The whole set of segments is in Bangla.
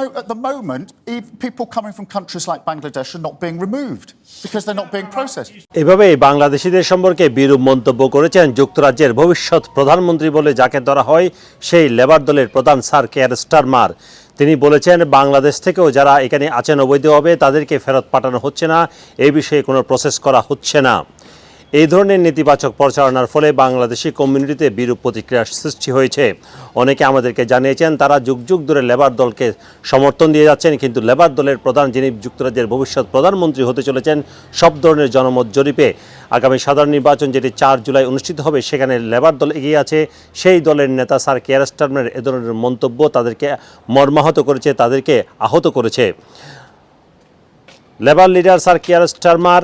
At the moment, people coming from countries like Bangladesh are not being removed because they're not being processed. এভাবেই বাংলাদেশিদের সম্পর্কে বিরূপ মন্তব্য করেছেন যুক্তরাজ্যের ভবিষ্যৎ প্রধানমন্ত্রী বলে যাকে ধরা হয় সেই লেবার দলের প্রধান স্যার কেয়ার স্টারমার। তিনি বলেছেন বাংলাদেশ থেকেও যারা এখানে আছেন অবৈধভাবে তাদেরকে ফেরত পাঠানো হচ্ছে না। এই বিষয়ে কোনো প্রসেস করা হচ্ছে না। এই ধরনের নেতিবাচক প্রচারণার ফলে বাংলাদেশি কমিউনিটিতে বিরূপ প্রতিক্রিয়ার সৃষ্টি হয়েছে। অনেকে আমাদেরকে জানিয়েছেন, তারা যুগ যুগ ধরে লেবার দলকে সমর্থন দিয়ে যাচ্ছেন, কিন্তু লেবার দলের প্রধান যিনি যুক্তরাজ্যের ভবিষ্যৎ প্রধানমন্ত্রী হতে চলেছেন, সব ধরনের জনমত জরিপে আগামী সাধারণ নির্বাচন যেটি চার জুলাই অনুষ্ঠিত হবে, সেখানে লেবার দল এগিয়ে আছে। সেই দলের নেতা স্যার কেয়ার স্টারমের এ ধরনের মন্তব্য তাদেরকে মর্মাহত করেছে, তাদেরকে আহত করেছে। Labour leader sir Keir Starmer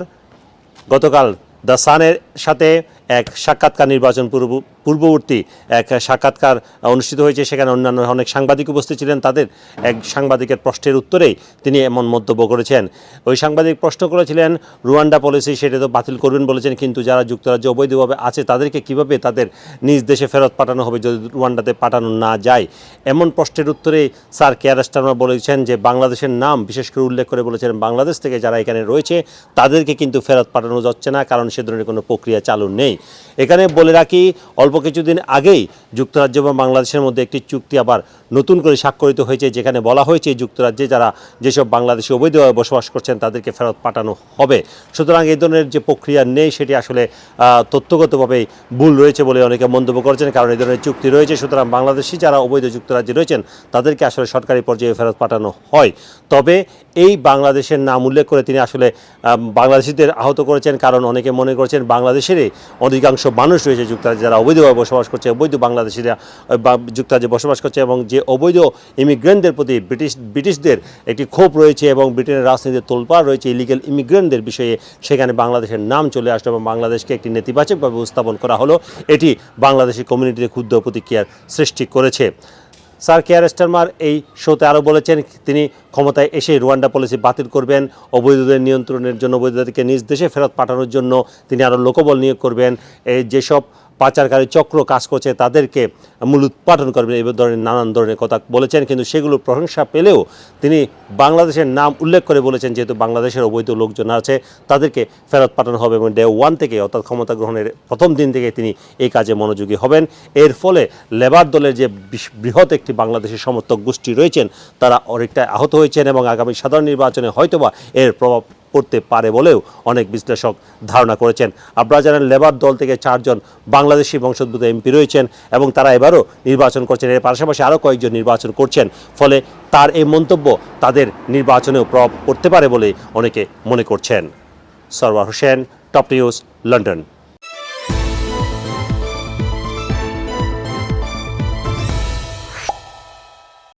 গতকাল দ্য সানের সাথে এক সাক্ষাৎকার নির্বাচন পূর্ব, পূর্ববর্তী এক সাক্ষাৎকার অনুষ্ঠিত হয়েছে। সেখানে অন্যান্য অনেক সাংবাদিক উপস্থিত ছিলেন। তাদের এক সাংবাদিকের প্রশ্নের উত্তরেই তিনি এমন মন্তব্য করেছেন। ওই সাংবাদিক প্রশ্ন করেছিলেন, রুয়ান্ডা পলিসি সেটা তো বাতিল করবেন বলেছেন, কিন্তু যারা যুক্তরাজ্যে অবৈধভাবে আছে, তাদেরকে কীভাবে তাদের নিজ দেশে ফেরত পাঠানো হবে যদি রুয়ান্ডাতে পাঠানো না যায়? এমন প্রশ্নের উত্তরে স্যার কেয়ার স্টারমা বলেছেন যে, বাংলাদেশের নাম বিশেষ করে উল্লেখ করে বলেছেন বাংলাদেশ থেকে যারা এখানে রয়েছে, তাদেরকে কিন্তু ফেরত পাঠানো যাচ্ছে না, কারণ সে ধরনের কোনো প্রক্রিয়া চালু নেই। এখানে বলে রাখি, অল্প কিছুদিন আগেই যুক্তরাজ্য এবং বাংলাদেশের মধ্যে একটি চুক্তি আবার নতুন করে স্বাক্ষরিত হয়েছে, যেখানে বলা হয়েছে যুক্তরাজ্যে যারা যেসব বাংলাদেশি অবৈধভাবে বসবাস করছেন তাদেরকে ফেরত পাঠানো হবে। সুতরাং এই ধরনের যে প্রক্রিয়া নেই, সেটি আসলে তথ্যগতভাবেই ভুল রয়েছে বলে অনেকে মন্তব্য করেছেন, কারণ এই ধরনের চুক্তি রয়েছে। সুতরাং বাংলাদেশি যারা অবৈধ যুক্তরাজ্যে রয়েছেন, তাদেরকে আসলে সরকারি পর্যায়ে ফেরত পাঠানো হয়। তবে এই বাংলাদেশের নাম উল্লেখ করে তিনি আসলে বাংলাদেশিদের আহত করেছেন, কারণ অনেকে মনে করছেন বাংলাদেশেরই অধিকাংশ মানুষ রয়েছে যুক্তরাজ্যে, যারা অবৈধভাবে বসবাস করছে, অবৈধ বাংলাদেশিরা যুক্তরাজ্যে বসবাস করছে এবং যে অবৈধ ইমিগ্রেন্টদের প্রতি ব্রিটিশ, ব্রিটিশদের একটি ক্ষোভ রয়েছে এবং ব্রিটেনের রাজনীতির তোলপাড় রয়েছে ইলিগেল ইমিগ্রেন্টদের বিষয়ে, সেখানে বাংলাদেশের নাম চলে আসলো এবং বাংলাদেশকে একটি নেতিবাচকভাবে উপস্থাপন করা হলো। এটি বাংলাদেশি কমিউনিটিতে ক্ষুদ্র প্রতিক্রিয়ার সৃষ্টি করেছে। স্যার কেয়ার স্টারমার এই শোতে আরও বলেছেন তিনি ক্ষমতায় এসে রুয়ান্ডা পলিসি বাতিল করবেন, অবৈধদের নিয়ন্ত্রণের জন্য, অবৈধদেরকে নিজ দেশে ফেরত পাঠানোর জন্য তিনি আরও লোকবল নিয়োগ করবেন। এই যেসব পাচারকারী চক্র কাজ করছে, তাদেরকে মূল উৎপাদন করবেন এই ধরনের নানান ধরনের কথা বলেছেন। কিন্তু সেগুলোর প্রশংসা পেলেও তিনি বাংলাদেশের নাম উল্লেখ করে বলেছেন, যেহেতু বাংলাদেশের অবৈধ লোকজন আছে, তাদেরকে ফেরত পাঠানো হবে এবং ডে ওয়ান থেকে, অর্থাৎ ক্ষমতা গ্রহণের প্রথম দিন থেকে তিনি এই কাজে মনোযোগী হবেন। এর ফলে লেবার দলের যে বৃহৎ একটি বাংলাদেশের সমর্থক গোষ্ঠী রয়েছেন, তারা অনেকটা আহত হয়েছেন এবং আগামী সাধারণ নির্বাচনে হয়তোবা এর প্রভাব পড়তে পারে বলেও অনেক বিশ্লেষক ধারণা করেছেন। আপনারা জানেন লেবার দল থেকে চারজন বাংলাদেশি বংশোদ্ভূত এমপি রয়েছেন এবং তারা এবারও নির্বাচন করছেন। এর পাশাপাশি আরও কয়েকজন নির্বাচন করছেন, ফলে তার এই মন্তব্য তাদের নির্বাচনেও প্রভাব পড়তে পারে বলে অনেকে মনে করছেন। Sarwar Hossain, top news, London.